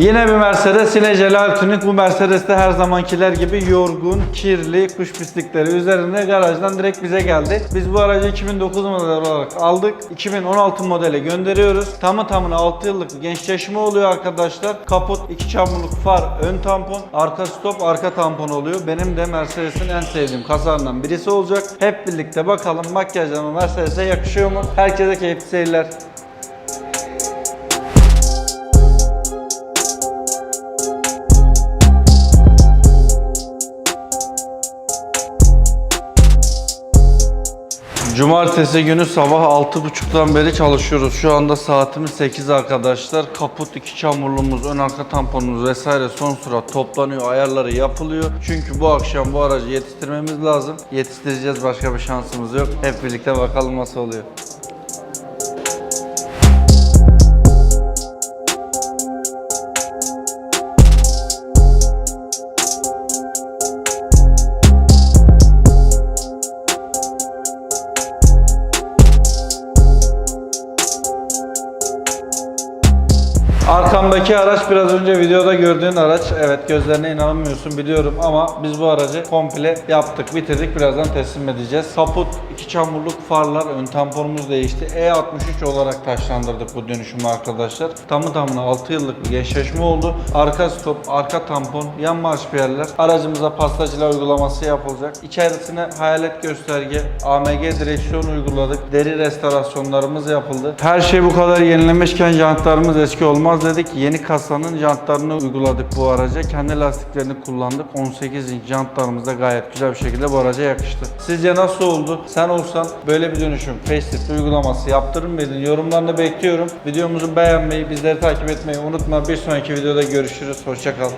Yine bir Mercedes, yine Celal Tuning. Bu Mercedes'te her zamankiler gibi yorgun, kirli, kuş pislikleri üzerinde garajdan direkt bize geldi. Biz bu aracı 2009 model olarak aldık. 2016 modele gönderiyoruz. Tamı tamına 6 yıllık gençleşme oluyor arkadaşlar. Kaput, iki çamurluk far, ön tampon, arka stop, arka tampon oluyor. Benim de Mercedes'in en sevdiğim kasalarından birisi olacak. Hep birlikte bakalım makyajlama Mercedes'e yakışıyor mu? Herkese keyifli seyirler. Cumartesi günü sabah 6.30'dan beri çalışıyoruz. Şu anda saatimiz 8 arkadaşlar. Kaput, iki çamurluğumuz, ön arka tamponumuz vesaire son sıra toplanıyor, ayarları yapılıyor. Çünkü bu akşam bu aracı yetiştirmemiz lazım. Yetiştireceğiz, başka bir şansımız yok. Hep birlikte bakalım nasıl oluyor. Arkamdaki araç biraz önce videoda gördüğün araç. Evet gözlerine inanamıyorsun biliyorum ama biz bu aracı komple yaptık, bitirdik. Birazdan teslim edeceğiz. Kaput, iki çamurluk farlar, ön tamponumuz değişti. E63 olarak taşlandırdık bu dönüşümü arkadaşlar. Tamı tamına 6 yıllık bir gençleşme oldu. Arka stop, arka tampon, yan marş yerler. Aracımıza pastacılar uygulaması yapılacak. İçerisine hayalet gösterge, AMG direksiyon uyguladık. Deri restorasyonlarımız yapıldı. Her şey bu kadar yenilemişken jantlarımız eski olmaz dedik. Yeni kasanın jantlarını uyguladık bu araca. Kendi lastiklerini kullandık. 18 inç jantlarımız da gayet güzel bir şekilde bu araca yakıştı. Sizce nasıl oldu? Sen olsan böyle bir dönüşüm facelift uygulaması yaptırır mıydın? Yorumlarını bekliyorum. Videomuzu beğenmeyi, bizleri takip etmeyi unutma. Bir sonraki videoda görüşürüz. Hoşçakal.